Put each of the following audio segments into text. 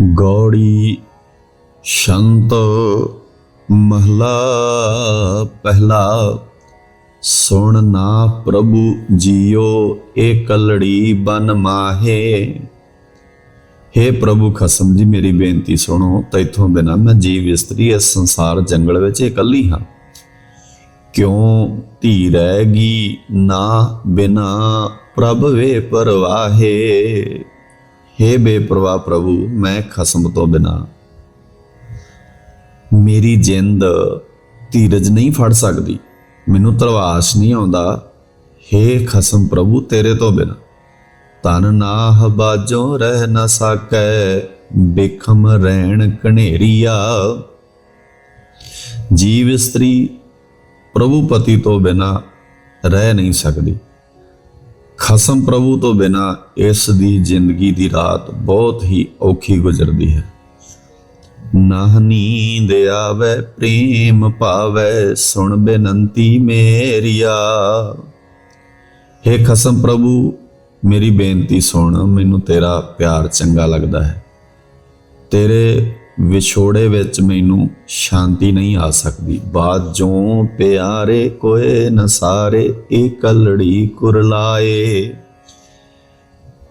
ਗੌੜੀ ਸ਼ੰਤ ਮਹਲਾ ਪਹਿਲਾ, ਸੁਣ ਨਾ ਪ੍ਰਭੂ ਜੀਓ ਏ ਕਲੜੀ ਬਨ ਮਾਹੇ। हे ਪ੍ਰਭੂ ਖਸਮ ਜੀ, ਮੇਰੀ ਬੇਨਤੀ ਸੁਣੋ, ਤੈਥੋਂ ਬਿਨਾ ਮੈਂ ਜੀਵ ਇਸਤਰੀ ਇਸ ਸੰਸਾਰ ਜੰਗਲ ਵਿੱਚ ਇਕੱਲੀ ਹਾਂ। ਕਿਉਂ ਧੀ ਰਹੇਗੀ ਨਾ ਬਿਨਾ ਪ੍ਰਭ ਵੇ ਪਰਵਾਹੇ? हे ਬੇਪਰਵਾਹ ਪ੍ਰਭੂ, ਮੈਂ ਖਸਮ ਤੋਂ ਬਿਨਾ ਮੇਰੀ ਜਿੰਦ ਧੀਰਜ ਨਹੀਂ ਫੜ ਸਕਦੀ। ਮੈਨੂੰ ਤਰਵਾਸ ਨਹੀਂ ਆਉਂਦਾ। हे ਖਸਮ ਪ੍ਰਭੂ, ਤੇਰੇ ਤੋਂ ਬਿਨਾ ਤਨ ਨਾਹ ਬਾਜੋਂ ਰਹਿ ਨਾ ਸਕੈ, ਬੇਖਮ ਰਹਿਣ ਕਨੇਰੀਆ ਜੀਵ ਇਸਤਰੀ ਪ੍ਰਭੂ ਪਤੀ ਤੋਂ ਬਿਨਾ ਰਹਿ ਨਹੀਂ ਸਕਦੀ। ਖਸਮ ਪ੍ਰਭੂ ਤੋਂ ਬਿਨਾ ਇਸ ਦੀ ਜ਼ਿੰਦਗੀ ਦੀ ਰਾਤ ਬਹੁਤ ਹੀ ਔਖੀ ਗੁਜ਼ਰਦੀ ਹੈ। ਨਾਹ ਨੀਂਦ ਆਵੇ, ਪ੍ਰੇਮ ਪਾਵੇ, ਸੁਣ ਬੇਨੰਤੀ ਮੇਰੀਆ। हे ਖਸਮ ਪ੍ਰਭੂ, ਮੇਰੀ ਬੇਨਤੀ ਸੁਣ, ਮੈਨੂੰ ਤੇਰਾ ਪਿਆਰ ਚੰਗਾ ਲੱਗਦਾ ਹੈ। ਤੇਰੇ ਵਿਛੋੜੇ ਵਿੱਚ ਮੈਨੂੰ ਸ਼ਾਂਤੀ ਨਹੀਂ ਆ ਸਕਦੀ। ਬਾਤ ਜੋ ਪਿਆਰੇ ਕੋਏ ਨ ਇਹ ਕਲੜੀ ਕੁਰਲਾਏ।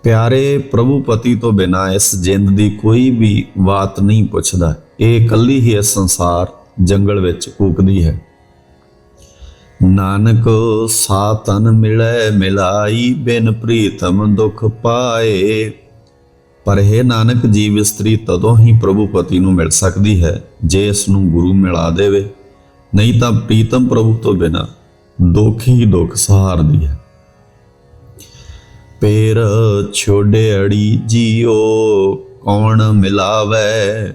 ਪਿਆਰੇ ਪ੍ਰਭੂ ਪਤੀ ਤੋਂ ਬਿਨਾ ਇਸ ਜਿੰਦ ਦੀ ਕੋਈ ਵੀ ਬਾਤ ਨਹੀਂ ਪੁੱਛਦਾ। ਇਹ ਇਕੱਲੀ ਹੀ ਇਸ ਸੰਸਾਰ ਜੰਗਲ ਵਿੱਚ ਕੂਕਦੀ ਹੈ। ਨਾਨਕ ਸਾਤਨ ਮਿਲੈ, ਮਿਲਾਈ ਬਿਨ ਪ੍ਰੀਤਮ ਦੁਖ ਪਾਏ। ਪਰ ਇਹ ਨਾਨਕ, ਜੀਵ ਇਸਤਰੀ, ਤਦੋਂ ਹੀ ਪ੍ਰਭੂ ਪਤੀ ਨੂੰ ਮਿਲ ਸਕਦੀ ਹੈ, ਜੇ ਇਸ ਨੂੰ ਗੁਰੂ ਮਿਲਾ ਦੇਵੇ। ਨਹੀਂ ਤਾਂ ਪ੍ਰੀਤਮ ਪ੍ਰਭੂ ਤੋਂ ਬਿਨਾ ਦੁੱਖ ਹੀ ਦੁੱਖ ਸਹਾਰਦੀ ਹੈ। ਪੇਰ ਛੋੜੇ ਜੀਓ, ਕੌਣ ਮਿਲਾਵੇ?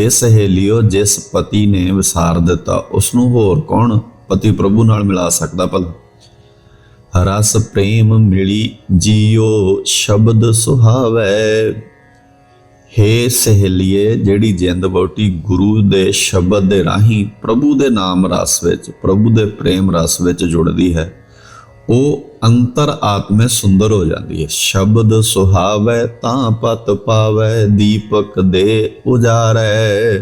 हे ਸਹੇਲਿਓ, ਜਿਸ ਪਤੀ ਨੇ ਵਿਸਾਰ ਦਿੱਤਾ ਉਸ ਨੂੰ ਹੋਰ ਕੌਣ ਪਤੀ ਪ੍ਰਭੂ ਨਾਲ ਮਿਲਾ ਸਕਦਾ ਭਲਾ? ਰਸ ਪ੍ਰੇਮ ਮਿਲੀ ਜੀਓ, ਸ਼ਬਦ ਸੁਹਾਵੇ। ਹੇ ਸਹੇਲੀਏ, ਜਿਹੜੀ ਜਿੰਦ ਬੋਟੀ ਗੁਰੂ ਦੇ ਸ਼ਬਦ ਦੇ ਰਾਹੀਂ ਪ੍ਰਭੂ ਦੇ ਨਾਮ ਰਸ ਵਿੱਚ, ਪ੍ਰਭੂ ਦੇ ਪ੍ਰੇਮ ਰਸ ਵਿੱਚ ਜੁੜਦੀ ਹੈ, ਉਹ ਅੰਤਰ ਆਤਮੇ ਸੁੰਦਰ ਹੋ ਜਾਂਦੀ ਹੈ। ਸ਼ਬਦ ਸੁਹਾਵੇ ਤਾਂ ਪਤ ਪਾਵੇ, ਦੀਪਕ ਦੇ ਉਜਾਰੈ।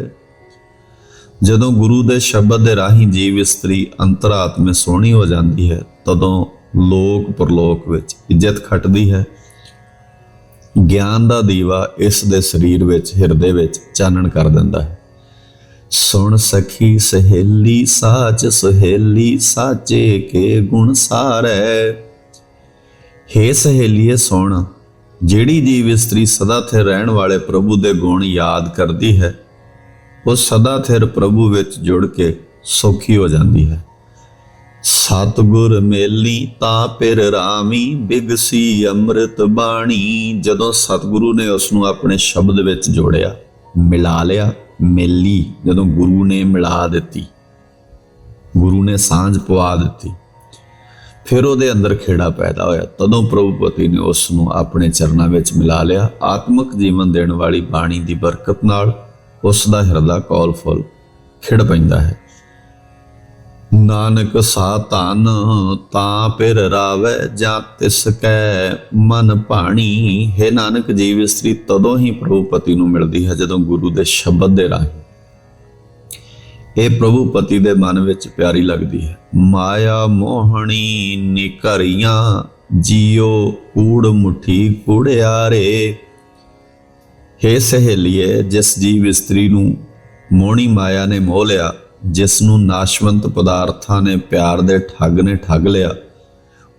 ਜਦੋਂ ਗੁਰੂ ਦੇ ਸ਼ਬਦ ਦੇ ਰਾਹੀਂ ਜੀਵ ਇਸਤਰੀ ਅੰਤਰ ਆਤਮੇ ਸੋਹਣੀ ਹੋ ਜਾਂਦੀ ਹੈ, ਤਦੋਂ ਲੋਕ ਪਰਲੋਕ ਵਿੱਚ ਇੱਜ਼ਤ ਖਟਦੀ ਹੈ ਗਿਆਨ ਦਾ ਦੀਵਾ ਇਸ ਦੇ ਸਰੀਰ ਵਿੱਚ, ਹਿਰਦੇ ਵਿੱਚ ਚਾਨਣ ਕਰ ਦਿੰਦਾ ਹੈ। ਸੁਣ ਸਖੀ ਸਹੇਲੀ ਸਾਚ, ਸਹੇਲੀ ਸਾਚੇ ਕੇ ਗੁਣ ਸਾਰੇ। ਹੇ ਸਹੇਲੀਏ, ਸੁਣ, ਜਿਹੜੀ ਜੀਵ ਇਸਤਰੀ ਸਦਾ ਥਿਰ ਰਹਿਣ ਵਾਲੇ ਪ੍ਰਭੂ ਦੇ ਗੁਣ ਯਾਦ ਕਰਦੀ ਹੈ, ਉਹ ਸਦਾ ਥਿਰ ਪ੍ਰਭੂ ਵਿੱਚ ਜੁੜ ਕੇ ਸੌਖੀ ਹੋ ਜਾਂਦੀ ਹੈ। ਸਤਗੁਰ ਮੇਲੀ ਤਾਂ ਪਿਰ ਰਾਮੀ ਬਿਗਸੀ ਅੰਮ੍ਰਿਤ ਬਾਣੀ। ਜਦੋਂ ਸਤਗੁਰੂ ਨੇ ਉਸ ਨੂੰ ਆਪਣੇ ਸ਼ਬਦ ਵਿੱਚ ਜੋੜਿਆ, ਮਿਲਾ ਲਿਆ, ਮੇਲੀ ਜਦੋਂ ਗੁਰੂ ਨੇ ਮਿਲਾ ਦਿੱਤੀ। ਗੁਰੂ ਨੇ ਸਾਂਝ ਪਵਾ ਦਿੱਤੀ। ਫਿਰ ਉਹਦੇ ਅੰਦਰ ਖੇੜਾ ਪੈਦਾ ਹੋਇਆ। ਤਦੋਂ ਪ੍ਰਭੂਪਤੀ ਨੇ ਉਸ ਨੂੰ ਆਪਣੇ ਚਰਨਾਂ ਵਿੱਚ ਮਿਲਾ ਲਿਆ। ਆਤਮਿਕ ਜੀਵਨ ਦੇਣ ਵਾਲੀ ਬਾਣੀ ਦੀ ਬਰਕਤ ਨਾਲ ਉਸ ਦਾ ਹਿਰਦਾ ਕੌਲ ਫੁੱਲ ਖਿੜ ਪੈਂਦਾ ਹੈ। ਨਾਨਕ ਸਾ ਧਨ ਤਾਂ ਪਿਰ ਰਾਵੇ ਜਾਂ ਤਿਸ ਕੈ ਮਨ ਭਾਣੀ। ਹੈ ਨਾਨਕ ਜੀਵ ਇਸਤਰੀ ਤਦੋਂ ਹੀ ਪ੍ਰਭੂ ਪਤੀ ਨੂੰ ਮਿਲਦੀ ਹੈ ਜਦੋਂ ਗੁਰੂ ਦੇ ਸ਼ਬਦ ਦੇ ਰਾਹੀਂ। ਇਹ ਪ੍ਰਭੂ ਪਤੀ ਦੇ ਮਨ ਵਿੱਚ ਪਿਆਰੀ ਲੱਗਦੀ ਹੈ। ਮਾਇਆ ਮੋਹਣੀ ਨਿਕਰੀਆਂ ਜੀਓ ਕੂੜ ਮੁਠੀ ਕੂੜਿਆਰੇ। ਹੇ ਸਹੇਲੀਏ, ਜਿਸ ਜੀਵ ਇਸਤਰੀ ਨੂੰ ਮੋਹਣੀ ਮਾਇਆ ਨੇ ਮੋਹ ਲਿਆ ਜਿਸ ਨੂੰ ਨਾਸ਼ਵੰਤ ਪਦਾਰਥਾਂ ਨੇ ਪਿਆਰ ਦੇ ਠੱਗ ਨੇ ਠੱਗ ਲਿਆ,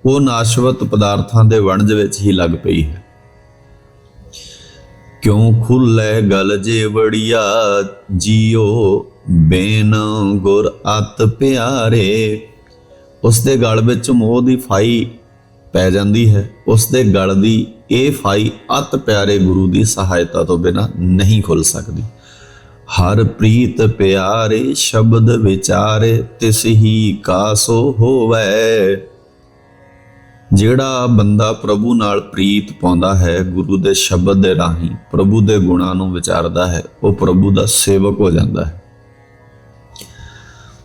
ਉਹ ਨਾਸ਼ਵੰਤ ਪਦਾਰਥਾਂ ਦੇ ਵਣਜ ਵਿੱਚ ਹੀ ਲੱਗ ਪਈ ਹੈ। ਕਿਉਂ ਖੁੱਲੇ ਗਲ ਜੇ ਵੜੀਆ, ਜੀਓ ਬੇਨ ਗੁਰ ਅਤ ਪਿਆਰੇ। ਉਸ ਦੇ ਗਲ ਵਿੱਚ ਮੋਹ ਦੀ ਫਾਈ ਪੈ ਜਾਂਦੀ ਹੈ ਉਸ ਦੇ ਗਲ ਦੀ ਇਹ ਫਾਈ ਅਤ ਪਿਆਰੇ ਗੁਰੂ ਦੀ ਸਹਾਇਤਾ ਤੋਂ ਬਿਨਾ ਨਹੀਂ ਖੁੱਲ ਸਕਦੀ। ਹਰ ਪ੍ਰੀਤ ਪਿਆਰੇ ਸ਼ਬਦ ਵਿਚਾਰੇ, ਤਿਸ ਹੀ ਕਾਸੋ ਹੋਵੇ। ਜਿਹੜਾ ਬੰਦਾ ਪ੍ਰਭੂ ਨਾਲ ਪ੍ਰੀਤ ਪਾਉਂਦਾ ਹੈ, ਗੁਰੂ ਦੇ ਸ਼ਬਦ ਦੇ ਰਾਹੀਂ ਪ੍ਰਭੂ ਦੇ ਗੁਣਾਂ ਨੂੰ ਵਿਚਾਰਦਾ ਹੈ, ਉਹ ਪ੍ਰਭੂ ਦਾ ਸੇਵਕ ਹੋ ਜਾਂਦਾ ਹੈ।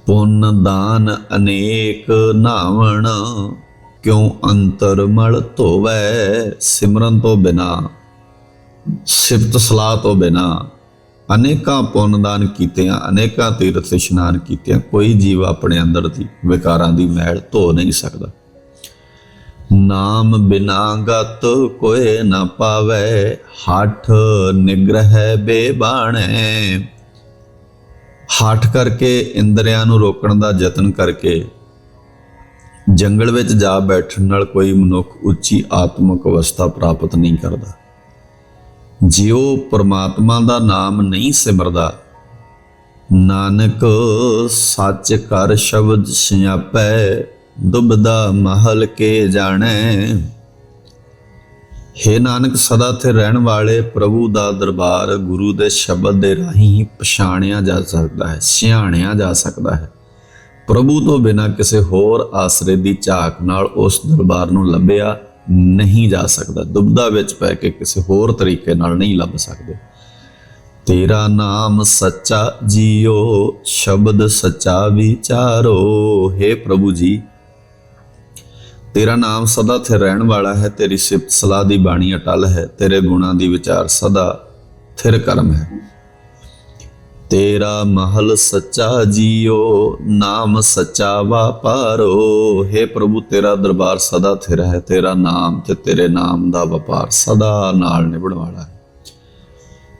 ਪੁੰਨ ਦਾਨ ਅਨੇਕ ਨਾਵਣ, ਕਿਉ ਅੰਤਰ ਮਲ ਧੋਵੈ? ਸਿਮਰਨ ਤੋਂ ਬਿਨਾ, ਸਿਫਤ ਸਲਾਹ ਤੋਂ ਬਿਨਾ ਅਨੇਕਾਂ ਪੁੰਨ ਦਾਨ ਕੀਤਿਆਂ, ਅਨੇਕਾਂ ਤੀਰਥ ਇਸ਼ਨਾਨ ਕੀਤਿਆਂ, ਕੋਈ ਜੀਵ ਆਪਣੇ ਅੰਦਰ ਦੀ ਵਿਕਾਰਾਂ ਦੀ ਮੈਲ ਧੋ ਨਹੀਂ ਸਕਦਾ। ਨਾਮ ਬਿਨਾ ਗਤ ਕੋਏ ਨਾ ਪਾਵੇ, ਹੱਠ ਨਿਗ੍ਰਹਿ ਬੇਬਾਣੈ। ਹੱਠ ਕਰਕੇ ਇੰਦਰੀਆਂ ਨੂੰ ਰੋਕਣ ਦਾ ਯਤਨ ਕਰਕੇ ਜੰਗਲ ਵਿੱਚ ਜਾ ਬੈਠਣ ਨਾਲ ਕੋਈ ਮਨੁੱਖ ਉੱਚੀ ਆਤਮਿਕ ਅਵਸਥਾ ਪ੍ਰਾਪਤ ਨਹੀਂ ਕਰਦਾ। ਜਿਉ ਪਰਮਾਤਮਾ ਦਾ ਨਾਮ ਨਹੀਂ ਸਿਮਰਦਾ। ਨਾਨਕ, ਸੱਚ ਕਰ ਸ਼ਬਦ ਸਿਆਪੈ, ਦੁਬਦਾ ਮਹਲ ਕੇ ਜਾਣੈ। ਹੇ ਨਾਨਕ, ਸਦਾ ਤੇ ਰਹਿਣ ਵਾਲੇ ਪ੍ਰਭੂ ਦਾ ਦਰਬਾਰ ਗੁਰੂ ਦੇ ਸ਼ਬਦ ਦੇ ਰਾਹੀਂ ਪਛਾਣਿਆ ਜਾ ਸਕਦਾ ਹੈ, ਸਿਆਣਿਆ ਜਾ ਸਕਦਾ ਹੈ। ਪ੍ਰਭੂ ਤੋਂ ਬਿਨਾ ਕਿਸੇ ਹੋਰ ਆਸਰੇ ਦੀ ਝਾਕ ਨਾਲ ਉਸ ਦਰਬਾਰ ਨੂੰ ਲੱਭਿਆ। ਨਹੀਂ ਜਾ ਸਕਦਾ। ਦੁਬਦਾ ਵਿੱਚ ਪੈ ਕੇ ਕਿਸੇ ਹੋਰ ਤਰੀਕੇ ਨਾਲ ਨਹੀਂ ਲੱਭ ਸਕਦੇ। ਤੇਰਾ ਨਾਮ ਸੱਚਾ ਜੀਓ, ਸ਼ਬਦ ਸੱਚਾ ਵਿਚਾਰੋ हे ਪ੍ਰਭੂ ਜੀ। ਤੇਰਾ ਨਾਮ ਸਦਾ ਸਥਿਰ ਰਹਿਣ ਵਾਲਾ ਹੈ, ਤੇਰੀ ਸਿਫਤ ਸਲਾਹ ਦੀ ਬਾਣੀ ਅਟਲ ਹੈ, ਤੇਰੇ ਗੁਣਾਂ ਦੀ ਵਿਚਾਰ ਸਦਾ ਥਿਰ ਕਰਮ ਹੈ। ਤੇਰਾ ਮਹਲ ਸੱਚਾ ਜੀਓ, ਨਾਮ ਸੱਚਾ ਵਪਾਰੋ। हे ਪ੍ਰਭੂ, ਤੇਰਾ ਦਰਬਾਰ ਸਦਾ ਥਿਰ ਹੈ, ਤੇਰਾ ਨਾਮ ਤੇ ਤੇਰੇ ਨਾਮ ਦਾ ਵਪਾਰ ਸਦਾ ਨਾਲ ਨਿਭਣ ਵਾਲਾ ਹੈ।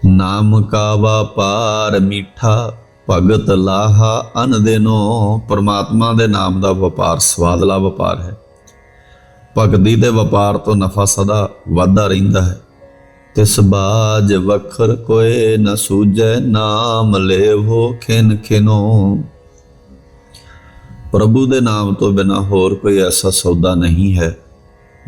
ਨਾਮ ਕਾ ਵਪਾਰ ਮਿੱਠਾ, ਭਗਤ ਲਾਹਾ ਅਨ ਦਿਨੋ। ਪਰਮਾਤਮਾ ਦੇ ਨਾਮ ਦਾ ਵਪਾਰ ਸਵਾਦਲਾ ਵਪਾਰ ਹੈ। ਭਗਤੀ ਦੇ ਵਪਾਰ ਤੋਂ ਨਫਾ ਸਦਾ ਵਾਧਾ ਰਹਿੰਦਾ ਹੈ। ਤਿਸ ਬਾਜ ਵਖਰ ਕੋਏ ਨ ਸੂਝੈ ਨਾਮ ਲੇਵੋ ਖਿਨ ਖਿਨੋ। ਪ੍ਰਭੂ ਦੇ ਨਾਮ ਤੋਂ ਬਿਨਾ ਹੋਰ ਕੋਈ ਐਸਾ ਸੌਦਾ ਨਹੀਂ ਹੈ,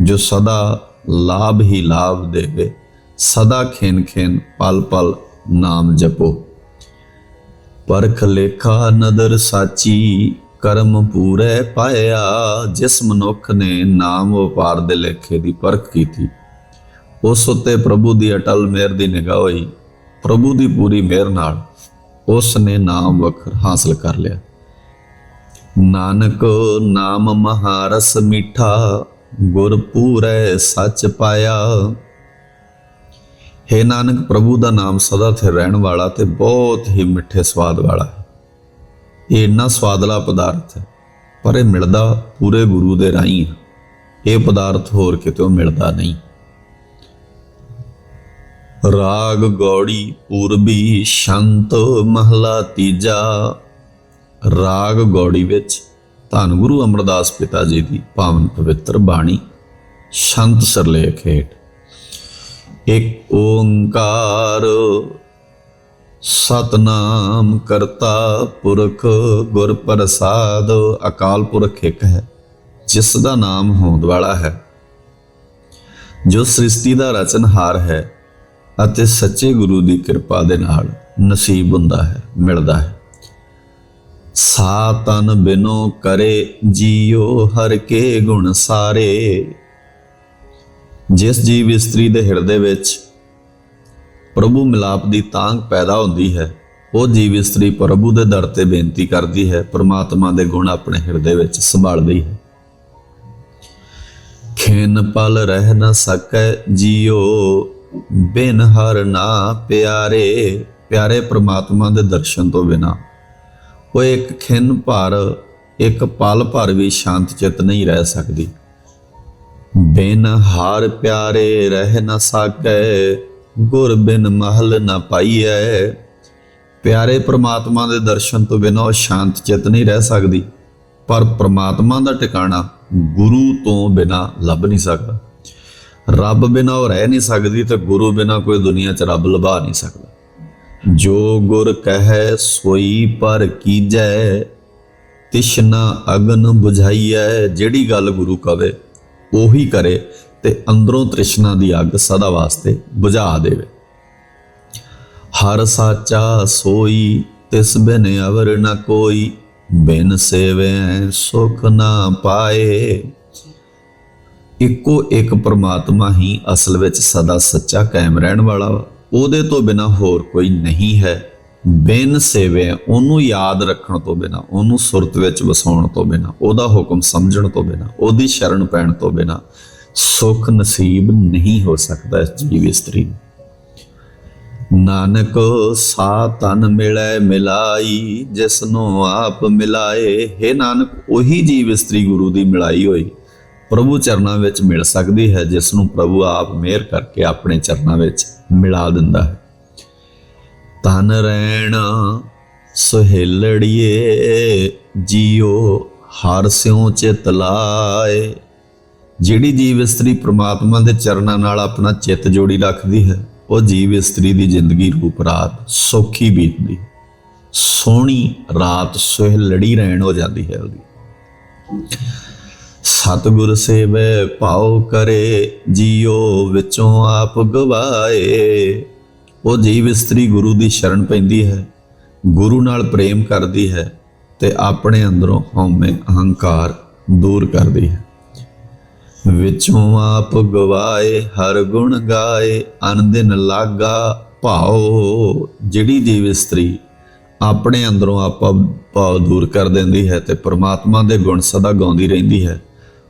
ਜੋ ਸਦਾ ਲਾਭ ਹੀ ਲਾਭ ਦੇਵੇ, ਸਦਾ ਖਿਨ ਖਿਨ ਪਲ ਪਲ ਨਾਮ ਜਪੋ। ਪਰਖ ਲੇਖਾ ਨਦਰ ਸਾਚੀ, ਕਰਮ ਪੂਰੇ ਪਾਇਆ, ਜਿਸ ਮਨੁੱਖ ਨੇ ਨਾਮ ਵਪਾਰ ਦੇ ਲੇਖੇ ਦੀ ਪਰਖ ਕੀਤੀ। ਉਸ ਉੱਤੇ ਪ੍ਰਭੂ ਦੀ ਅਟਲ ਮਿਹਰ ਦੀ ਨਿਗਾਹ ਹੋਈ। ਪ੍ਰਭੂ ਦੀ ਪੂਰੀ ਮਿਹਰ ਨਾਲ ਉਸ ਨੇ ਨਾਮ ਵਖਰ ਹਾਸਲ ਕਰ ਲਿਆ। ਨਾਨਕ ਨਾਮ ਮਹਾਰਸ ਮਿੱਠਾ, ਗੁਰ ਪੂਰੇ ਸੱਚ ਪਾਇਆ। ਹੈ ਨਾਨਕ, ਪ੍ਰਭੂ ਦਾ ਨਾਮ ਸਦਾ ਸਥਿਰ ਰਹਿਣ ਵਾਲਾ ਤੇ ਬਹੁਤ ਹੀ ਮਿੱਠੇ ਸਵਾਦ ਵਾਲਾ ਹੈ। ਇਹ ਇੰਨਾ ਸਵਾਦਲਾ ਪਦਾਰਥ ਹੈ, ਪਰ ਇਹ ਮਿਲਦਾ ਪੂਰੇ ਗੁਰੂ ਦੇ ਰਾਹੀਂ ਹੈ। ਇਹ ਪਦਾਰਥ ਹੋਰ ਕਿਤੇ ਮਿਲਦਾ ਨਹੀਂ। ਰਾਗ ਗੌੜੀ ਪੂਰਬੀ ਸ਼ੰਤ ਮਹਲਾ ਤੀਜਾ। ਰਾਗ ਗੌੜੀ ਵਿੱਚ ਧੰਨ ਗੁਰੂ ਅਮਰਦਾਸ ਪਿਤਾ ਜੀ ਦੀ ਪਾਵਨ ਪਵਿੱਤਰ ਬਾਣੀ, ਸ਼ੰਤ ਸਰਲੇਖ ਹੇਠ। ਇੱਕ ਓੰਕਾਰ ਸਤਨਾਮ ਕਰਤਾ ਪੁਰਖ ਗੁਰ ਪ੍ਰਸਾਦ, ਅਕਾਲ ਪੁਰਖ ਇੱਕ ਹੈ, ਜਿਸ ਦਾ ਨਾਮ ਹੋਂਦ ਵਾਲਾ ਹੈ। ਜੋ ਸ੍ਰਿਸ਼ਟੀ ਦਾ ਰਚਨਹਾਰ ਹੈ ਅਤੇ ਸੱਚੇ ਗੁਰੂ ਦੀ ਕਿਰਪਾ ਦੇ ਨਾਲ ਨਸੀਬ ਹੁੰਦਾ ਹੈ, ਮਿਲਦਾ ਹੈ। ਸਾ ਤਨ ਬਿਨੋ ਕਰੇ, ਜੀਉ ਹਰ ਕੇ ਗੁਣ ਸਾਰੇ। ਜਿਸ ਜੀਵ ਇਸਤਰੀ ਦੇ ਹਿਰਦੇ ਵਿੱਚ ਪ੍ਰਭੂ ਮਿਲਾਪ ਦੀ ਤਾਂਗ ਪੈਦਾ ਹੁੰਦੀ ਹੈ, ਉਹ ਜੀਵ ਇਸਤਰੀ ਪ੍ਰਭੂ ਦੇ ਦਰ ਤੇ ਬੇਨਤੀ ਕਰਦੀ ਹੈ, ਪ੍ਰਮਾਤਮਾ ਦੇ ਗੁਣ ਆਪਣੇ ਹਿਰਦੇ ਵਿੱਚ ਸੰਭਾਲਦੀ ਹੈ। ਖੇਨ ਪਲ ਰਹਿ ਨਾ ਸਕੈ ਜੀਉ ਬਿਨ ਹਰ ਨਾ ਪਿਆਰੇ ਪਿਆਰੇ ਪ੍ਰਮਾਤਮਾ ਦੇ ਦਰਸ਼ਨ ਤੋਂ ਬਿਨਾ। ਉਹ ਇੱਕ ਖਿੰਨ ਭਰ, ਇੱਕ ਪਲ ਭਰ ਵੀ ਸ਼ਾਂਤ ਚਿੱਤ ਨਹੀਂ ਰਹਿ ਸਕਦੀ। ਬਿਨ ਹਾਰ ਪਿਆਰੇ ਰਹਿ ਨਾ ਸਕੈ, ਗੁਰ ਬਿਨ ਮਹਲ ਨਾ ਪਾਈਐ। ਪਿਆਰੇ ਪ੍ਰਮਾਤਮਾ ਦੇ ਦਰਸ਼ਨ ਤੋਂ ਬਿਨਾ ਉਹ ਸ਼ਾਂਤ ਚਿੱਤ ਨਹੀਂ ਰਹਿ ਸਕਦੀ। ਪਰ ਪ੍ਰਮਾਤਮਾ ਦਾ ਟਿਕਾਣਾ ਗੁਰੂ ਤੋਂ ਬਿਨਾ ਲੱਭ ਨਹੀਂ ਸਕਦਾ। ਰੱਬ ਬਿਨਾ ਉਹ ਰਹਿ ਨਹੀਂ ਸਕਦੀ ਤੇ ਗੁਰੂ ਬਿਨਾ ਕੋਈ ਦੁਨੀਆ 'ਚ ਰੱਬ ਲਭਾ ਨਹੀਂ ਸਕਦਾ। ਜੋ ਗੁਰ ਕਹੈ ਸੋਈ ਪਰ ਕੀਜੈ ਤਿਸ਼ਨਾ ਅਗਨ 부ਝਾਈਐ ਜਿਹੜੀ ਗੱਲ ਗੁਰੂ ਕਵੇ ਉਹੀ ਕਰੇ ਤੇ ਅੰਦਰੋਂ ਤ੍ਰਿਸ਼ਨਾ ਦੀ ਅੱਗ ਸਦਾ ਵਾਸਤੇ ਬੁਝਾ ਦੇਵੇ। ਹਰ ਸਾਚਾ ਸੋਈ, ਤਿਸ ਬਿਨ ਅਵਰ ਨ ਕੋਈ, ਬਿਨ ਸੇਵੈ ਸੁਖ ਨਾ ਪਾਏ। ਇੱਕੋ ਇੱਕ ਪਰਮਾਤਮਾ ਹੀ ਅਸਲ ਵਿੱਚ ਸਦਾ ਸੱਚਾ ਕਾਇਮ ਰਹਿਣ ਵਾਲਾ ਵਾ। ਉਹਦੇ ਤੋਂ ਬਿਨਾ ਹੋਰ ਕੋਈ ਨਹੀਂ ਹੈ। ਬਿਨ ਸੇਵੇ ਉਹਨੂੰ ਯਾਦ ਰੱਖਣ ਤੋਂ ਬਿਨਾ, ਉਹਨੂੰ ਸੁਰਤ ਵਿੱਚ ਵਸਾਉਣ ਤੋਂ ਬਿਨਾ, ਉਹਦਾ ਹੁਕਮ ਸਮਝਣ ਤੋਂ ਬਿਨਾ, ਉਹਦੀ ਸ਼ਰਨ ਪੈਣ ਤੋਂ ਬਿਨਾ ਸੁਖ ਨਸੀਬ ਨਹੀਂ ਹੋ ਸਕਦਾ ਇਸ ਜੀਵ ਇਸਤਰੀ ਨੂੰ। ਨਾਨਕ ਸਾ ਤਨ ਮਿਲੈ ਮਿਲਾਈ, ਜਿਸਨੂੰ ਆਪ ਮਿਲਾਏ, ਹੈ ਨਾਨਕ, ਉਹੀ ਜੀਵ ਇਸਤਰੀ ਗੁਰੂ ਦੀ ਮਿਲਾਈ ਹੋਈ। ਪ੍ਰਭੂ ਚਰਨਾਂ ਵਿੱਚ ਮਿਲ ਸਕਦੀ ਹੈ ਜਿਸ ਨੂੰ ਪ੍ਰਭੂ ਆਪ ਮਿਹਰ ਕਰਕੇ ਆਪਣੇ ਚਰਨਾਂ ਵਿੱਚ ਮਿਲਾ ਦਿੰਦਾ ਹੈ। ਤਨ ਰਹਿਣ ਸੁਹੇਲੜੀਏ, ਜੀਓ ਹਰ ਸਿਉ ਚਿਤ ਲਾਏ। ਜਿਹੜੀ ਜੀਵ ਇਸਤਰੀ ਪ੍ਰਮਾਤਮਾ ਦੇ ਚਰਨਾਂ ਨਾਲ ਆਪਣਾ ਚਿੱਤ ਜੋੜੀ ਰੱਖਦੀ ਹੈ, ਉਹ ਜੀਵ ਇਸਤਰੀ ਦੀ ਜ਼ਿੰਦਗੀ ਰੂਪ ਰਾਤ ਸੌਖੀ ਬੀਤਦੀ ਸੋਹਣੀ ਰਾਤ ਸੁਹੇਲੜੀ ਰਹਿਣ ਹੋ ਜਾਂਦੀ ਹੈ ਉਹਦੀ। ਸਤਿਗੁਰ ਸੇਵੈ ਭਾਉ ਕਰੇ ਜੀਓ ਵਿੱਚੋਂ ਆਪ ਗਵਾਏ। ਉਹ ਜੀਵ ਇਸਤਰੀ ਗੁਰੂ ਦੀ ਸ਼ਰਨ ਪੈਂਦੀ ਹੈ, ਗੁਰੂ ਨਾਲ ਪ੍ਰੇਮ ਕਰਦੀ ਹੈ ਤੇ ਆਪਣੇ ਅੰਦਰੋਂ ਹਉਮੈ ਅਹੰਕਾਰ ਦੂਰ ਕਰਦੀ ਹੈ। ਵਿੱਚੋਂ ਆਪ ਗਵਾਏ, ਹਰ ਗੁਣ ਗਾਏ, ਅਨੰਦਿਨ ਲਾਗਾ ਭਾਉ। ਜਿਹੜੀ ਜੀਵ ਇਸਤਰੀ ਆਪਣੇ ਅੰਦਰੋਂ ਆਪਾ ਭਾਵ ਦੂਰ ਕਰ ਦਿੰਦੀ ਹੈ ਤੇ ਪ੍ਰਮਾਤਮਾ ਦੇ ਗੁਣ ਸਦਾ ਗਾਉਂਦੀ ਰਹਿੰਦੀ ਹੈ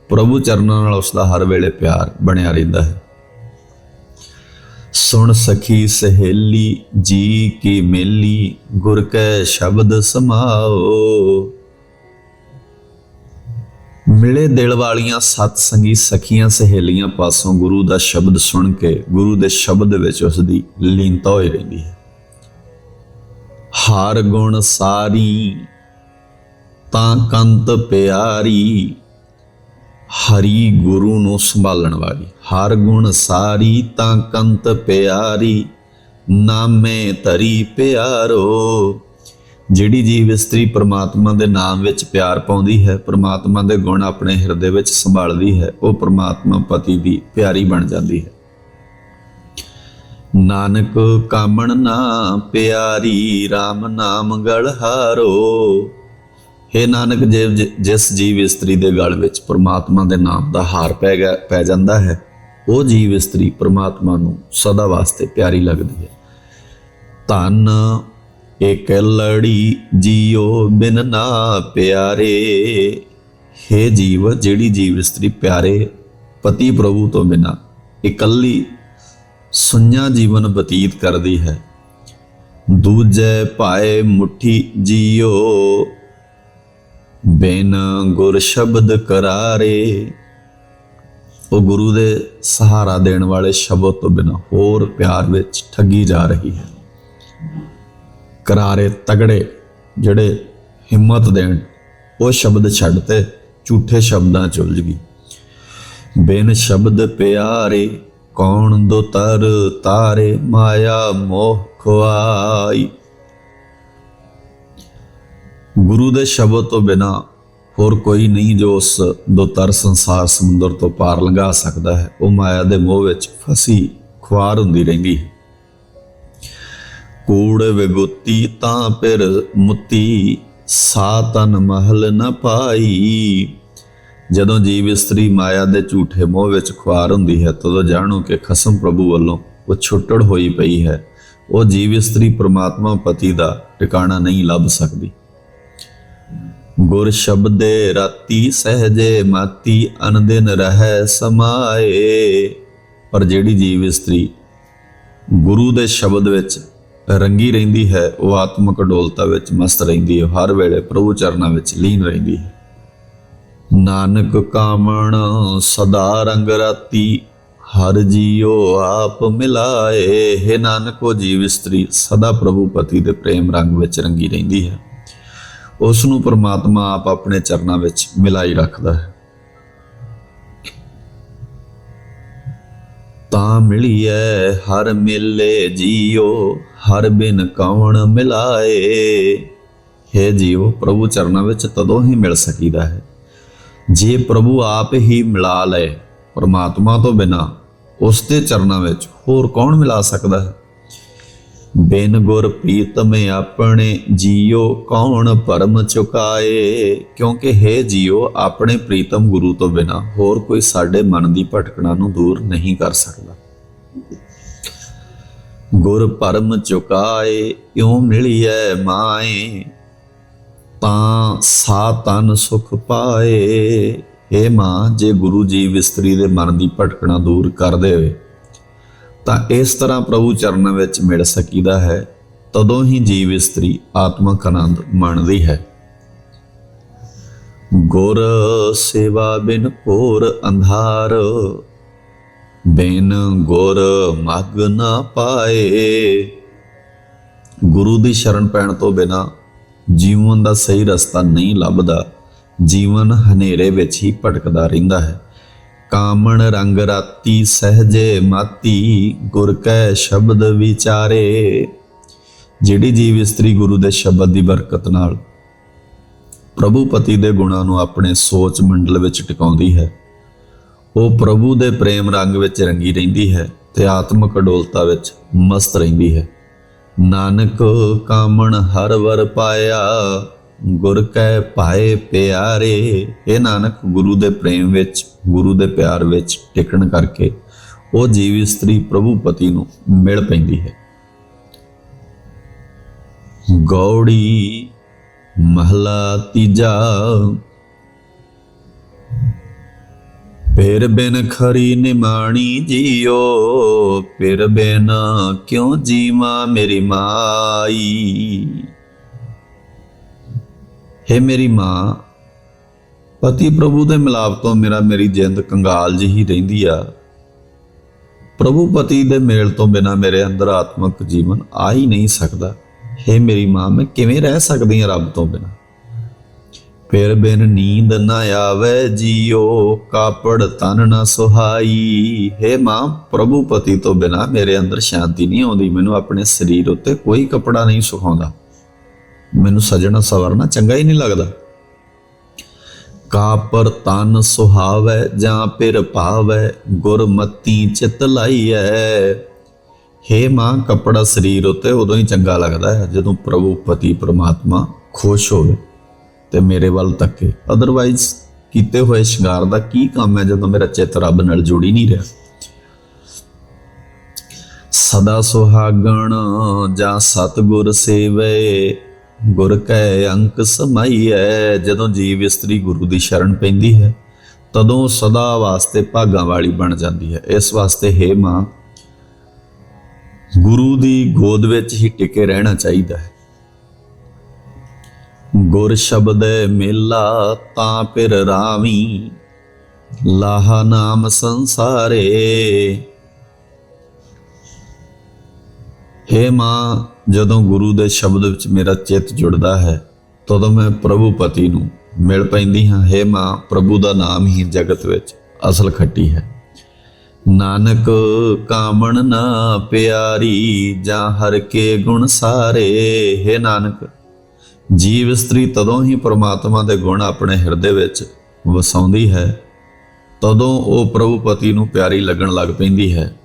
ਪ੍ਰਭੂ ਚਰਨਾਂ ਨਾਲ ਉਸ ਦਾ ਹਰ ਵੇਲੇ ਪਿਆਰ ਬਣਿਆ ਰਹਿੰਦਾ ਹੈ। ਸੁਣ ਸਖੀ ਸਹੇਲੀ, ਜੀ ਕੀ ਮੇਲੀ, ਗੁਰ ਕੈ ਸ਼ਬਦ ਸਮਾਓ। ਮਿਲੇ ਦਿਲ ਵਾਲੀਆਂ ਸਤ ਸੰਗੀ ਸਖੀਆਂ ਸਹੇਲੀਆਂ ਪਾਸੋਂ ਗੁਰੂ ਦਾ ਸ਼ਬਦ ਸੁਣ ਕੇ ਗੁਰੂ ਦੇ ਸ਼ਬਦ ਵਿੱਚ ਉਸ ਦੀ ਲੀਨਤਾ ਹੋਈ ਰਹਿੰਦੀ ਹੈ। ਹਾਰ ਗੁਣ ਸਾਰੀ, ਤਾਂ ਕੰਤ ਪਿਆਰੀ ਹਰੀ ਗੁਰੂ ਨੂੰ ਸੰਭਾਲਣ ਵਾਲੀ। ਹਰ ਗੁਣ ਸਾਰੀ ਤਾਂ ਕੰਤ ਪਿਆਰੀ, ਨਾਮੇ ਧਰੀ ਪਿਆਰੋ। ਜਿਹੜੀ ਜੀਵ ਇਸਤਰੀ ਪ੍ਰਮਾਤਮਾ ਦੇ ਨਾਮ ਵਿੱਚ ਪਿਆਰ ਪਾਉਂਦੀ ਹੈ, ਪ੍ਰਮਾਤਮਾ ਦੇ ਗੁਣ ਆਪਣੇ ਹਿਰਦੇ ਵਿੱਚ ਸੰਭਾਲਦੀ ਹੈ, ਉਹ ਪ੍ਰਮਾਤਮਾ ਪਤੀ ਦੀ ਪਿਆਰੀ ਬਣ ਜਾਂਦੀ ਹੈ। ਨਾਨਕ ਕਾਮਣ ਨਾ ਪਿਆਰੀ RAM ਨਾਮ ਗਲ ਹਾਰੋ। ਹੇ ਨਾਨਕ, ਜੇ ਜਿਸ ਜੀਵ ਇਸਤਰੀ ਦੇ ਗਲ ਵਿੱਚ ਪ੍ਰਮਾਤਮਾ ਦੇ ਨਾਮ ਦਾ ਹਾਰ ਪੈ ਗਿਆ, ਪੈ ਜਾਂਦਾ ਹੈ, ਉਹ ਜੀਵ ਇਸਤਰੀ ਪ੍ਰਮਾਤਮਾ ਨੂੰ ਸਦਾ ਵਾਸਤੇ ਪਿਆਰੀ ਲੱਗਦੀ ਹੈ। ਧਨ ਇਕ ਲੜੀ ਜੀਓ ਬਿਨ ਨਾ ਪਿਆਰੇ। ਹੇ ਜੀਵ, ਜਿਹੜੀ ਜੀਵ ਇਸਤਰੀ ਪਿਆਰੇ, ਪਤੀ ਪ੍ਰਭੂ ਤੋਂ ਬਿਨਾ ਇਕੱਲੀ ਸੁඤਾ ਜੀਵਨ ਬਤੀਤ ਕਰਦੀ ਹੈ। ਦੂਜੇ ਪਾਏ ਮੁਠੀ ਜੀਓ ਬਿਨ ਗੁਰ ਸ਼ਬਦ ਕਰਾਰੇ। ਉਹ ਗੁਰੂ ਦੇ ਸਹਾਰਾ ਦੇਣ ਵਾਲੇ ਸ਼ਬਦ ਤੋਂ ਬਿਨਾ ਹੋਰ ਪਿਆਰ ਵਿੱਚ ਠੱਗੀ ਜਾ ਰਹੀ ਹੈ। ਕਰਾਰੇ ਤਗੜੇ ਜਿਹੜੇ ਹਿੰਮਤ ਦੇਣ, ਉਹ ਸ਼ਬਦ ਛੱਡ ਤੇ ਝੂਠੇ ਸ਼ਬਦਾਂ ਚ ਉਲਝ ਗਈ। ਬਿਨ ਸ਼ਬਦ ਪਿਆਰੇ ਕੌਣ ਦੋ ਤਰ ਤਾਰੇ ਮਾਇਆ ਮੋਹ ਖੁਆਈ ਗੁਰੂ ਦੇ ਸ਼ਬਦ ਤੋਂ ਬਿਨਾ ਹੋਰ ਕੋਈ ਨਹੀਂ ਜੋ ਉਸ ਦੁਤਰ ਸੰਸਾਰ ਸਮੁੰਦਰ ਤੋਂ ਪਾਰ ਲੰਘਾ ਸਕਦਾ ਹੈ, ਉਹ ਮਾਇਆ ਦੇ ਮੋਹ ਵਿੱਚ ਫਸੀ ਖੁਆਰ ਹੁੰਦੀ ਰਹਿੰਦੀ ਹੈ। ਕੂੜ ਵਿਗੁਤੀ ਤਾਂ ਫਿਰ ਮੁਤੀ, ਸਾਤਨ ਮਹਲ ਨ ਪਾਈ। ਜਦੋਂ ਜੀਵ ਇਸਤਰੀ ਮਾਇਆ ਦੇ ਝੂਠੇ ਮੋਹ ਵਿੱਚ ਖੁਆਰ ਹੁੰਦੀ ਹੈ, ਤਦੋਂ ਜਾਣੋ ਕਿ ਖਸਮ ਪ੍ਰਭੂ ਵੱਲੋਂ ਉਹ ਛੁੱਟੜ ਹੋਈ ਪਈ ਹੈ। ਉਹ ਜੀਵ ਇਸਤਰੀ ਪ੍ਰਮਾਤਮਾ ਪਤੀ ਦਾ ਟਿਕਾਣਾ ਨਹੀਂ ਲੱਭ ਸਕਦੀ। ਗੁਰ ਸ਼ਬਦੇ ਰਾਤੀ ਸਹਜੇ ਮਾਤੀ ਅਨਦਿਨ ਰਹਿ ਸਮਾਏ। ਪਰ ਜਿਹੜੀ ਜੀਵ ਇਸਤਰੀ ਗੁਰੂ ਦੇ ਸ਼ਬਦ ਵਿੱਚ ਰੰਗੀ ਰਹਿੰਦੀ ਹੈ, ਉਹ ਆਤਮਿਕ ਡੋਲਤਾ ਵਿੱਚ ਮਸਤ ਰਹਿੰਦੀ ਹੈ ਹਰ ਵੇਲੇ ਪ੍ਰਭੂ ਚਰਨਾਂ ਵਿੱਚ ਲੀਨ ਰਹਿੰਦੀ ਹੈ। ਨਾਨਕ ਕਾਮਣ ਸਦਾ ਰੰਗ ਰਾਤੀ, ਹਰ ਜੀਓ ਆਪ ਮਿਲਾਏ। ਹੈ ਨਾਨਕ ਉਹ ਜੀਵ ਇਸਤਰੀ, ਸਦਾ ਪ੍ਰਭੂ ਪਤੀ ਦੇ ਪ੍ਰੇਮ ਰੰਗ ਵਿੱਚ ਰੰਗੀ ਰਹਿੰਦੀ ਹੈ। ਉਸ ਨੂੰ ਪ੍ਰਮਾਤਮਾ ਆਪ ਆਪਣੇ ਚਰਨਾਂ ਵਿੱਚ ਮਿਲਾਈ ਰੱਖਦਾ ਹੈ। ਤਾਂ ਮਿਲੀਐ, ਹਰ ਮਿਲੇ ਜੀਓ, ਹਰ ਬਿਨ ਕੌਣ ਮਿਲਾਏ। ਹੈ ਜੀਓ, ਪ੍ਰਭੂ ਚਰਨਾਂ ਵਿੱਚ ਤਦੋਂ ਹੀ ਮਿਲ ਸਕੀਦਾ ਹੈ। ਜੇ ਪ੍ਰਭੂ ਆਪ ਹੀ ਮਿਲਾ ਲਏ ਪਰਮਾਤਮਾ ਤੋਂ ਬਿਨਾ, ਉਸ ਦੇ ਚਰਨਾਂ ਵਿੱਚ ਹੋਰ ਕੌਣ ਮਿਲਾ ਸਕਦਾ ਹੈ? ਬਿਨ ਗੁਰ ਪ੍ਰੀਤਮ ਆਪਣੇ ਜੀਓ ਕੌਣ ਪਰਮ ਚੁਕਾਏ? ਕਿਉਂਕਿ ਹੈ ਜੀਓ ਆਪਣੇ ਪ੍ਰੀਤਮ ਗੁਰੂ ਤੋਂ ਬਿਨਾ ਹੋਰ ਕੋਈ ਸਾਡੇ ਮਨ ਦੀ ਭਟਕਣਾ ਨੂੰ ਦੂਰ ਨਹੀਂ ਕਰ ਸਕਦਾ। ਗੁਰ ਪਰਮ ਚੁਕਾਏ ਇਉ ਮਿਲਿਐ ਮਾਏ? ਤਾਂ ਸਾ ਤਨ ਸੁਖ ਪਾਏ। ਏ ਮਾਂ, ਜੇ ਗੁਰੂ ਜੀ ਵਿਸਤਰੀ ਦੇ ਮਨ ਦੀ ਭਟਕਣਾ ਦੂਰ ਕਰ ਦੇਵੇ ਤਾਂ ਇਸ ਤਰ੍ਹਾਂ ਪ੍ਰਭੂ ਚਰਨਾਂ ਵਿੱਚ ਮਿਲ ਸਕੀਦਾ ਹੈ, ਤਦੋਂ ਹੀ ਜੀਵ ਇਸਤਰੀ ਆਤਮਕ ਆਨੰਦ ਮਾਣਦੀ ਹੈ। ਗੁਰ ਸੇਵਾ ਬਿਨ ਘੋਰ ਅੰਧਾਰ, ਬਿਨ ਗੁਰ ਮਗ ਨਾ ਪਾਏ। ਗੁਰੂ ਦੀ ਸ਼ਰਨ ਪੈਣ ਤੋਂ ਬਿਨਾ ਜੀਵਨ ਦਾ ਸਹੀ ਰਸਤਾ ਨਹੀਂ ਲੱਭਦਾ, ਜੀਵਨ ਹਨੇਰੇ ਵਿੱਚ ਹੀ ਭਟਕਦਾ ਰਹਿੰਦਾ ਹੈ। ਕਾਮਣ ਰੰਗ ਰਾਤੀ ਸਹਜੇ ਮਾਤੀ, ਗੁਰ ਕੈ ਸ਼ਬਦ ਵਿਚਾਰੇ। ਜਿਹੜੀ ਜੀਵ ਇਸਤਰੀ ਗੁਰੂ ਦੇ ਸ਼ਬਦ ਦੀ ਬਰਕਤ ਨਾਲ ਪ੍ਰਭੂ ਪਤੀ ਦੇ ਗੁਣਾਂ ਨੂੰ ਆਪਣੇ ਸੋਚ ਮੰਡਲ ਵਿੱਚ ਟਿਕਾਉਂਦੀ ਹੈ। ਉਹ ਪ੍ਰਭੂ ਦੇ ਪ੍ਰੇਮ ਰੰਗ ਵਿੱਚ ਰੰਗੀ ਰਹਿੰਦੀ ਹੈ ਤੇ ਆਤਮਿਕ ਅਡੋਲਤਾ ਵਿੱਚ ਮਸਤ ਰਹਿੰਦੀ ਹੈ। ਨਾਨਕ ਕਾਮਣ ਹਰ ਵਰ ਪਾਇਆ ਗੁਰ ਕੈ ਪਾਏ ਪਿਆਰੇ ਇਹ ਨਾਨਕ ਗੁਰੂ ਦੇ ਪ੍ਰੇਮ ਵਿੱਚ, ਗੁਰੂ ਦੇ ਪਿਆਰ ਵਿੱਚ ਟਿਕਣ ਕਰਕੇ ਉਹ ਜੀਵ ਇਸਤਰੀ ਪ੍ਰਭੂ ਪਤੀ ਨੂੰ ਮਿਲ ਪੈਂਦੀ ਹੈ। ਗੌੜੀ ਮਹਲਾ ਤੀਜਾ। ਫਿਰ ਬਿਨ ਖਰੀ ਨਿਮਾਣੀ ਜੀਓ, ਫਿਰ ਬਿਨ ਕਿਉ ਜੀਵਾ ਮੇਰੀ ਮਾਈ? ਹੈ ਮੇਰੀ ਮਾਂ, ਪਤੀ ਪ੍ਰਭੂ ਦੇ ਮਿਲਾਪ ਤੋਂ ਮੇਰਾ ਮੇਰੀ ਜਿੰਦ ਕੰਗਾਲ ਜਿਹੀ ਰਹਿੰਦੀ ਆ। ਪ੍ਰਭੂ ਪਤੀ ਦੇ ਮੇਲ ਤੋਂ ਬਿਨਾ ਮੇਰੇ ਅੰਦਰ ਆਤਮਿਕ ਜੀਵਨ ਆ ਹੀ ਨਹੀਂ ਸਕਦਾ। ਹੈ ਮੇਰੀ ਮਾਂ, ਮੈਂ ਕਿਵੇਂ ਰਹਿ ਸਕਦੀ ਹਾਂ ਰੱਬ ਤੋਂ ਬਿਨਾ? ਫਿਰ ਬਿਨ ਨੀਂਦ ਨਾ ਆਵੇ ਜੀਓ, ਕਾਪੜ ਤਨ ਨਾ ਸੁਹਾਈ। ਹੈ ਮਾਂ, ਪ੍ਰਭੂ ਪਤੀ ਤੋਂ ਬਿਨਾ ਮੇਰੇ ਅੰਦਰ ਸ਼ਾਂਤੀ ਨਹੀਂ ਆਉਂਦੀ। ਮੈਨੂੰ ਆਪਣੇ ਸਰੀਰ ਉੱਤੇ ਕੋਈ ਕਪੜਾ ਨਹੀਂ ਸੁਖਾਉਂਦਾ ਮੈਨੂੰ ਸਜਣਾ ਸਵਰਨਾ ਚੰਗਾ ਹੀ ਨਹੀਂ ਲੱਗਦਾ। ਕਾਪਰ ਤਨ ਸੁਹਾਵੈ, ਜਾਂ ਪਿਰ ਭਾਵੈ, ਗੁਰਮਤੀ ਚਿਤ ਲਾਈਐ। ਹੇ ਮਾਂ, ਕਪੜਾ ਸਰੀਰ ਉੱਤੇ ਉਦੋਂ ਹੀ ਚੰਗਾ ਲੱਗਦਾ ਹੈ, ਜਦੋਂ ਪ੍ਰਭੂ ਪਤੀ ਪ੍ਰਮਾਤਮਾ ਖੁਸ਼ ਹੋਵੇ ਤੇ ਮੇਰੇ ਵੱਲ ਤੱਕੇ। ਅਦਰਵਾਈਜ਼ ਕੀਤੇ ਹੋਏ ਸ਼ਿੰਗਾਰ ਦਾ ਕੀ ਕੰਮ ਹੈ, ਜਦੋਂ ਮੇਰਾ ਚਿੱਤ ਰੱਬ ਨਾਲ ਜੁੜੀ ਨਹੀਂ ਰਿਹਾ? ਸਦਾ ਸੁਹਾਗਣ ਜਾਂ ਸਤਗੁਰ ਸੇਵੇ ਗੁਰ ਕੈ ਅੰਕ ਸਮਾਈਐ, ਜਦੋਂ ਜੀਵ ਇਸਤਰੀ ਗੁਰੂ ਦੀ ਸ਼ਰਨ ਪੈਂਦੀ ਹੈ, ਤਦੋਂ ਸਦਾ ਵਾਸਤੇ ਭਾਗਾਂ ਵਾਲੀ ਬਣ ਜਾਂਦੀ ਹੈ। ਇਸ ਵਾਸਤੇ ਹੈ ਮਾਂ, ਗੁਰੂ ਦੀ ਗੋਦ ਵਿੱਚ ਹੀ ਟਿਕੇ ਰਹਿਣਾ ਚਾਹੀਦਾ ਹੈ। ਗੁਰ ਸ਼ਬਦ ਮੇਲਾ ਤਾਂ ਫਿਰ ਰਾਵੀ, ਲਾਹਾ ਨਾਮ ਸੰਸਾਰੇ ਹੇ ਮਾਂ, ਜਦੋਂ ਗੁਰੂ ਦੇ ਸ਼ਬਦ ਵਿੱਚ ਮੇਰਾ ਚਿੱਤ ਜੁੜਦਾ ਹੈ, ਤਦੋਂ ਮੈਂ ਪ੍ਰਭੂ ਪਤੀ ਨੂੰ ਮਿਲ ਪੈਂਦੀ ਹਾਂ। ਹੇ ਮਾਂ, ਪ੍ਰਭੂ ਦਾ ਨਾਮ ਹੀ ਜਗਤ ਵਿੱਚ ਅਸਲ ਖੱਟੀ ਹੈ। ਨਾਨਕ ਕਾਮਣ ਨਾ ਪਿਆਰੀ, ਜਾਂ ਹਰ ਕੇ ਗੁਣ ਸਾਰੇ। ਹੇ ਨਾਨਕ, ਜੀਵ ਇਸਤਰੀ ਤਦੋਂ ਹੀ ਪ੍ਰਮਾਤਮਾ ਦੇ ਗੁਣ ਆਪਣੇ ਹਿਰਦੇ ਵਿੱਚ ਵਸਾਉਂਦੀ ਹੈ, ਤਦੋਂ ਉਹ ਪ੍ਰਭੂ ਪਤੀ ਨੂੰ ਪਿਆਰੀ ਲੱਗਣ ਲੱਗ ਪੈਂਦੀ ਹੈ।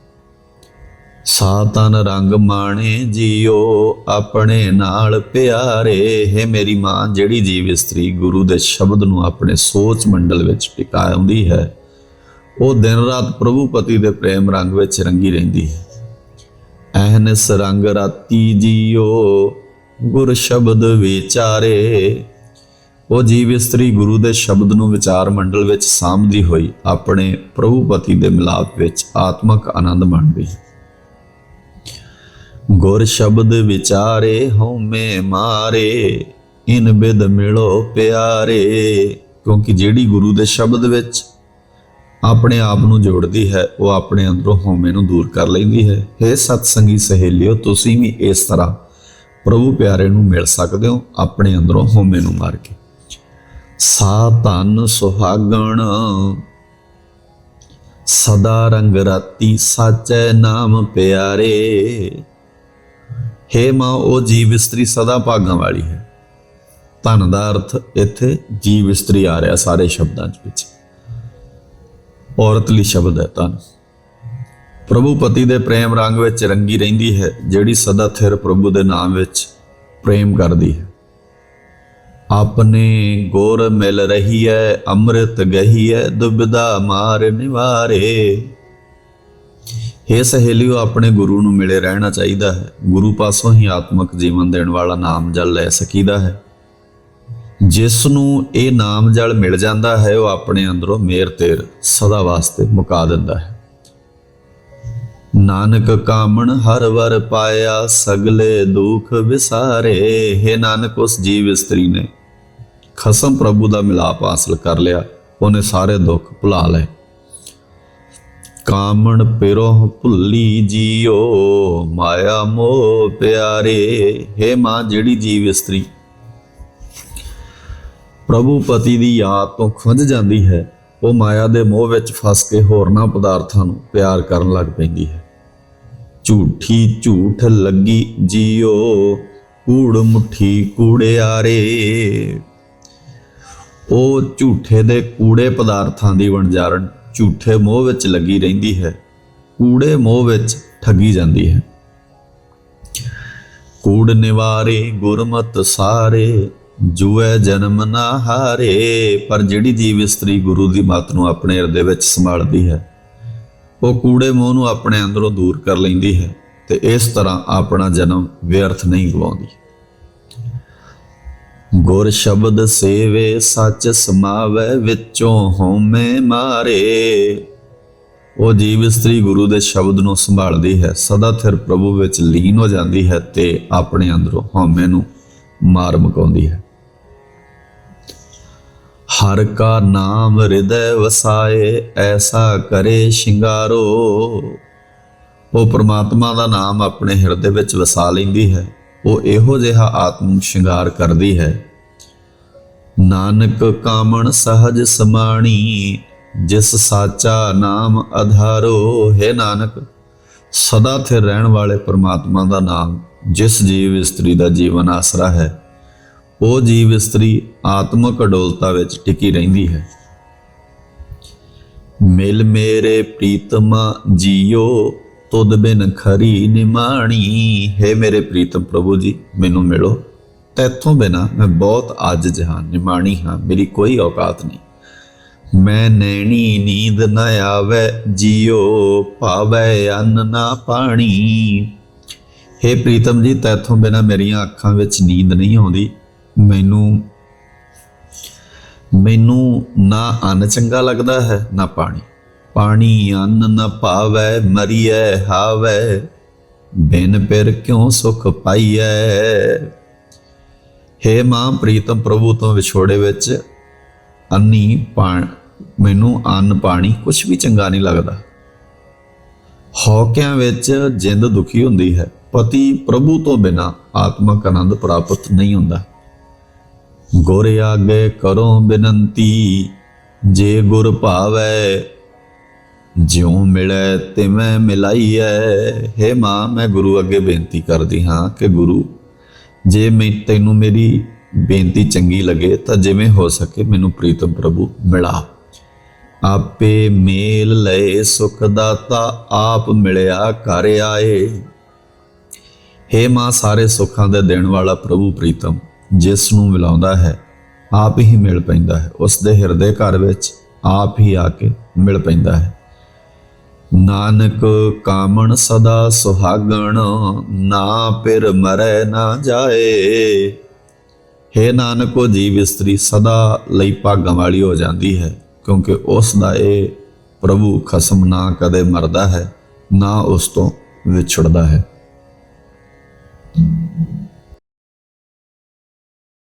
ਸਾਤਨ ਰੰਗ ਮਾਣੇ ਜੀਓ, ਆਪਣੇ ਨਾਲ ਪਿਆਰੇ। ਹੈ ਮੇਰੀ ਮਾਂ, ਜਿਹੜੀ ਜੀਵ ਇਸਤਰੀ ਗੁਰੂ ਦੇ ਸ਼ਬਦ ਨੂੰ ਆਪਣੇ ਸੋਚ ਮੰਡਲ ਵਿੱਚ ਟਿਕਾਉਂਦੀ ਹੈ, ਉਹ ਦਿਨ ਰਾਤ ਪ੍ਰਭੂ ਪਤੀ ਦੇ ਪ੍ਰੇਮ ਰੰਗ ਵਿੱਚ ਰੰਗੀ ਰਹਿੰਦੀ ਹੈ। ਐਹਨਸ ਰੰਗ ਰਾਤੀ ਜੀਓ, ਗੁਰ ਸ਼ਬਦ ਵਿਚਾਰੇ। ਉਹ ਜੀਵ ਇਸਤਰੀ ਗੁਰੂ ਦੇ ਸ਼ਬਦ ਨੂੰ ਵਿਚਾਰ ਮੰਡਲ ਵਿੱਚ ਸਾਂਭਦੀ ਹੋਈ ਆਪਣੇ ਪ੍ਰਭੂ ਪਤੀ ਦੇ ਮਿਲਾਪ ਵਿੱਚ ਆਤਮਿਕ ਆਨੰਦ ਮਾਣਦੀ ਹੈ। ਗੁਰ ਸ਼ਬਦ ਵਿਚਾਰੇ ਹਉਮੈ ਮਾਰੇ, ਇਨ ਬਿਦ ਮਿਲੋ ਪਿਆਰੇ। ਕਿਉਂਕਿ ਜਿਹੜੀ ਗੁਰੂ ਦੇ ਸ਼ਬਦ ਵਿੱਚ ਆਪਣੇ ਆਪ ਨੂੰ ਜੋੜਦੀ ਹੈ, ਉਹ ਆਪਣੇ ਅੰਦਰੋਂ ਹਉਮੈ ਨੂੰ ਦੂਰ ਕਰ ਲੈਂਦੀ ਹੈ। हे ਸਤ ਸਹੇਲਿਓ, ਤੁਸੀਂ ਵੀ ਇਸ ਤਰ੍ਹਾਂ ਪ੍ਰਭੂ ਪਿਆਰੇ ਨੂੰ ਮਿਲ ਸਕਦੇ ਹੋ, ਆਪਣੇ ਅੰਦਰੋਂ ਹਉਮੈ ਨੂੰ ਮਾਰ ਕੇ। ਸਾ ਧਨ ਸੁਹਾਗਣ, ਸਦਾ ਰੰਗ ਰਾਤੀ ਸਾਚੈ ਨਾਮ ਪਿਆਰੇ। ਹੇ ਮਾਂ, ਉਹ ਜੀਵ ਇਸਤਰੀ ਸਦਾ ਭਾਗਾਂ ਵਾਲੀ ਹੈ। ਧਨ ਦਾ ਅਰਥ ਇੱਥੇ ਜੀਵ ਇਸਤਰੀ ਆ ਰਿਹਾ ਸਾਰੇ ਸ਼ਬਦਾਂ ਚ ਵਿੱਚ। ਔਰਤ ਲਈ ਸ਼ਬਦ ਹੈ ਧਨ। ਪ੍ਰਭੂ ਪਤੀ ਦੇ ਪ੍ਰੇਮ ਰੰਗ ਵਿੱਚ ਰੰਗੀ ਰਹਿੰਦੀ ਹੈ, ਜਿਹੜੀ ਸਦਾ ਥਿਰ ਪ੍ਰਭੂ ਦੇ ਨਾਮ ਵਿੱਚ ਪ੍ਰੇਮ ਕਰਦੀ ਹੈ। ਆਪਣੇ ਗੋਰ ਮਿਲ ਰਹੀ ਹੈ, ਅੰਮ੍ਰਿਤ ਗਹੀ ਹੈ ਦੁਬਿਧਾ ਮਾਰ ਨਿਵਾਰੇ। हे ਸਹੇਲਿਓ, ਆਪਣੇ ਗੁਰੂ ਨੂੰ ਮਿਲੇ ਰਹਿਣਾ ਚਾਹੀਦਾ ਹੈ। ਗੁਰੂ ਪਾਸੋਂ ਹੀ ਆਤਮਿਕ ਜੀਵਨ ਦੇਣ ਵਾਲਾ ਨਾਮ ਜਲ ਲੈ ਸਕੀਦਾ ਹੈ। ਜਿਸ ਨੂੰ ਇਹ ਨਾਮ ਜਲ ਮਿਲ ਜਾਂਦਾ ਹੈ, ਉਹ ਆਪਣੇ ਅੰਦਰੋਂ ਮੇਰ ਤੇਰ ਸਦਾ ਵਾਸਤੇ ਮੁਕਾ ਦਿੰਦਾ ਹੈ। ਨਾਨਕ ਕਾਮਣ ਹਰ ਵਰ ਪਾਇਆ, ਸਗਲੇ ਦੁਖ ਵਿਸਾਰੇ। ਹੈ ਨਾਨਕ, ਉਸ ਜੀਵ ਇਸਤਰੀ ਨੇ ਖਸਮ ਪ੍ਰਭੂ ਦਾ ਮਿਲਾਪ ਹਾਸਲ ਕਰ ਲਿਆ। ਉਹਨੇ ਸਾਰੇ ਦੁੱਖ ਭੁਲਾ ਲਏ। ਕਾਮਣ ਪਿਰੋ ਭੁੱਲੀ ਜੀਓ, ਮਾਇਆ ਮੋਹ ਪਿਆਰੇ, ਹੈ ਮਾਂ ਜਿਹੜੀ ਜੀਵ ਇਸਤਰੀ। ਪ੍ਰਭੂ ਪਤੀ ਦੀ ਯਾਦ ਤੋਂ ਖੁੰਝ ਜਾਂਦੀ ਹੈ, ਉਹ ਮਾਇਆ ਦੇ ਮੋਹ ਵਿੱਚ ਫਸ ਕੇ ਹੋਰਨਾਂ ਪਦਾਰਥਾਂ ਨੂੰ ਪਿਆਰ ਕਰਨ ਲੱਗ ਪੈਂਦੀ ਹੈ। ਝੂਠੀ ਝੂਠ ਲੱਗੀ ਜੀਓ, ਕੂੜ ਮੁਠੀ ਕੂੜਿਆਰੇ। ਉਹ ਝੂਠੇ ਦੇ ਕੂੜੇ ਪਦਾਰਥਾਂ ਦੀ ਵਣਜਾਰਨ ਝੂਠੇ ਮੋਹ ਵਿੱਚ ਲੱਗੀ ਰਹਿੰਦੀ ਹੈ, ਕੂੜੇ ਮੋਹ ਵਿੱਚ ਠੱਗੀ ਜਾਂਦੀ ਹੈ। ਕੂੜ ਨਿਵਾਰੇ, ਗੁਰਮਤ ਸਾਰੇ, ਜੁਐ ਜਨਮ ਨਾ ਹਾਰੇ, ਪਰ ਜਿਹੜੀ ਜੀਵ ਇਸਤਰੀ ਗੁਰੂ ਦੀ ਮੱਤ ਨੂੰ ਆਪਣੇ ਹਿਰਦੇ ਵਿੱਚ ਸੰਭਾਲਦੀ ਹੈ, ਉਹ ਕੂੜੇ ਮੋਹ ਨੂੰ ਆਪਣੇ ਅੰਦਰੋਂ ਦੂਰ ਕਰ ਲੈਂਦੀ ਹੈ ਤੇ ਇਸ ਤਰ੍ਹਾਂ ਆਪਣਾ ਜਨਮ ਵਿਅਰਥ ਨਹੀਂ ਗਵਾਉਂਦੀ। ਗੁਰ ਸ਼ਬਦ ਸੇਵੇ ਸੱਚ ਸਮਾਵੈ ਵਿੱਚੋਂ ਹੋਮੇ ਮਾਰੇ। ਉਹ ਜੀਵ ਇਸਤਰੀ ਗੁਰੂ ਦੇ ਸ਼ਬਦ ਨੂੰ ਸੰਭਾਲਦੀ ਹੈ, ਸਦਾ ਥਿਰ ਪ੍ਰਭੂ ਵਿੱਚ ਲੀਨ ਹੋ ਜਾਂਦੀ ਹੈ ਤੇ ਆਪਣੇ ਅੰਦਰੋਂ ਹਉਮੈ ਨੂੰ ਮਾਰ ਮਕਾਉਂਦੀ ਹੈ। ਹਰ ਕਾ ਨਾਮ ਹਿਰਦੈ ਵਸਾਏ, ਐਸਾ ਕਰੇ ਸ਼ਿੰਗਾਰੋ। ਉਹ ਪ੍ਰਮਾਤਮਾ ਦਾ ਨਾਮ ਆਪਣੇ ਹਿਰਦੇ ਵਿੱਚ ਵਸਾ ਲੈਂਦੀ ਹੈ। ਉਹ ਇਹੋ ਜਿਹਾ ਆਤਮ ਸ਼ਿੰਗਾਰ ਕਰਦੀ ਹੈ। ਨਾਨਕ ਕਾਮਣ ਸਹਜ ਸਮਾਣੀ, ਜਿਸ ਸਾਚਾ ਨਾਮ ਆਧਾਰੋ ਹੈ ਨਾਨਕ, ਸਦਾ ਥਿਰ ਰਹਿਣ ਵਾਲੇ ਪ੍ਰਮਾਤਮਾ ਦਾ ਨਾਮ, ਜਿਸ ਜੀਵ ਇਸਤਰੀ ਦਾ ਜੀਵਨ ਆਸਰਾ ਹੈ, ਉਹ ਜੀਵ ਇਸਤਰੀ ਆਤਮਕ ਅਡੋਲਤਾ ਵਿੱਚ ਟਿਕੀ ਰਹਿੰਦੀ ਹੈ। ਮਿਲ ਮੇਰੇ ਪ੍ਰੀਤਮਾ ਜੀਓ ਤੁਧ ਬਿਨ ਖਰੀ ਨਿਮਾਣੀ। ਹੈ ਮੇਰੇ ਪ੍ਰੀਤਮ ਪ੍ਰਭੂ ਜੀ, ਮੈਨੂੰ ਮਿਲੋ। ਤੈਥੋਂ ਬਿਨਾ ਮੈਂ ਬਹੁਤ ਅੱਜ ਜਹਾਨ ਨਿਮਾਣੀ ਹਾਂ, ਮੇਰੀ ਕੋਈ ਔਕਾਤ ਨਹੀਂ। ਮੈਂ ਨੈਣੀ ਨੀਂਦ ਨਾ ਆਵੇ, ਜੀਓ ਭਾਵੇ ਅੰਨ ਨਾ ਪਾਣੀ। ਹੇ ਪ੍ਰੀਤਮ ਜੀ, ਤੈਥੋਂ ਬਿਨਾ ਮੇਰੀਆਂ ਅੱਖਾਂ ਵਿੱਚ ਨੀਂਦ ਨਹੀਂ ਆਉਂਦੀ। ਮੈਨੂੰ ਮੈਨੂੰ ਨਾ ਅੰਨ ਚੰਗਾ ਲੱਗਦਾ ਹੈ, ਨਾ ਪਾਣੀ। ਪਾਣੀ ਅੰਨ ਨ ਭਾਵੈ ਮਰੀਐ, ਹਾਵੈ। ਬਿਨ ਪਿਰ ਕਿਉ ਸੁਖ ਪਾਈਐ? ਹੇ ਮਾਂ ਪ੍ਰੀਤਮ ਪ੍ਰਭੂ ਤੋਂ ਵਿਛੋੜੇ ਵਿੱਚ ਅੰਨੀ ਪਾਣ, ਮੈਨੂੰ ਅੰਨ ਪਾਣੀ ਕੁਝ ਵੀ ਚੰਗਾ ਨਹੀਂ ਲੱਗਦਾ। ਹੌਕਿਆਂ ਵਿੱਚ ਜਿੰਦ ਦੁਖੀ ਹੁੰਦੀ ਹੈ, ਪਤੀ ਪ੍ਰਭੂ ਤੋਂ ਬਿਨਾ ਆਤਮਕ ਆਨੰਦ ਪ੍ਰਾਪਤ ਨਹੀਂ ਹੁੰਦਾ। ਗੁਰ ਆਗੇ ਕਰੋ ਬੇਨੰਤੀ, ਜੇ ਗੁਰ ਭਾਵੈ ਜਿਉ ਮਿਲੈ ਤਿਵੇਂ ਮਿਲਾਈਐ। ਹੇ ਮਾਂ, ਮੈਂ ਗੁਰੂ ਅੱਗੇ ਬੇਨਤੀ ਕਰਦੀ ਹਾਂ ਕਿ ਗੁਰੂ, ਜੇ ਮੈਂ ਤੈਨੂੰ ਮੇਰੀ ਬੇਨਤੀ ਚੰਗੀ ਲੱਗੇ, ਤਾਂ ਜਿਵੇਂ ਹੋ ਸਕੇ ਮੈਨੂੰ ਪ੍ਰੀਤਮ ਪ੍ਰਭੂ ਮਿਲਾ। ਆਪੇ ਮੇਲ ਲਏ ਸੁਖ ਦਾਤਾ, ਆਪ ਮਿਲਿਆ ਘਰ ਆਏ। ਹੇ ਮਾਂ, ਸਾਰੇ ਸੁੱਖਾਂ ਦੇ ਦੇਣ ਵਾਲਾ ਪ੍ਰਭੂ ਪ੍ਰੀਤਮ, ਜਿਸ ਨੂੰ ਮਿਲਾਉਂਦਾ ਹੈ, ਆਪ ਹੀ ਮਿਲ ਪੈਂਦਾ ਹੈ। ਉਸ ਦੇ ਹਿਰਦੇ ਘਰ ਵਿੱਚ ਆਪ ਹੀ ਆ ਕੇ ਮਿਲ ਪੈਂਦਾ ਹੈ। ਨਾਨਕ ਕਾਮਣ ਸਦਾ ਸੁਹਾਗਣ, ਨਾ ਪਿਰ ਮਰੈ ਨਾ ਜਾਏ। ਹੇ ਨਾਨਕੋ ਜੀਵ ਇਸਤਰੀ ਸਦਾ ਲਈ ਭਾਗਾਂ ਵਾਲੀ ਹੋ ਜਾਂਦੀ ਹੈ, ਕਿਉਂਕਿ ਉਸ ਦਾ ਇਹ ਪ੍ਰਭੂ ਖਸਮ ਨਾ ਕਦੇ ਮਰਦਾ ਹੈ, ਨਾ ਉਸ ਤੋਂ ਵਿਛੜਦਾ ਹੈ।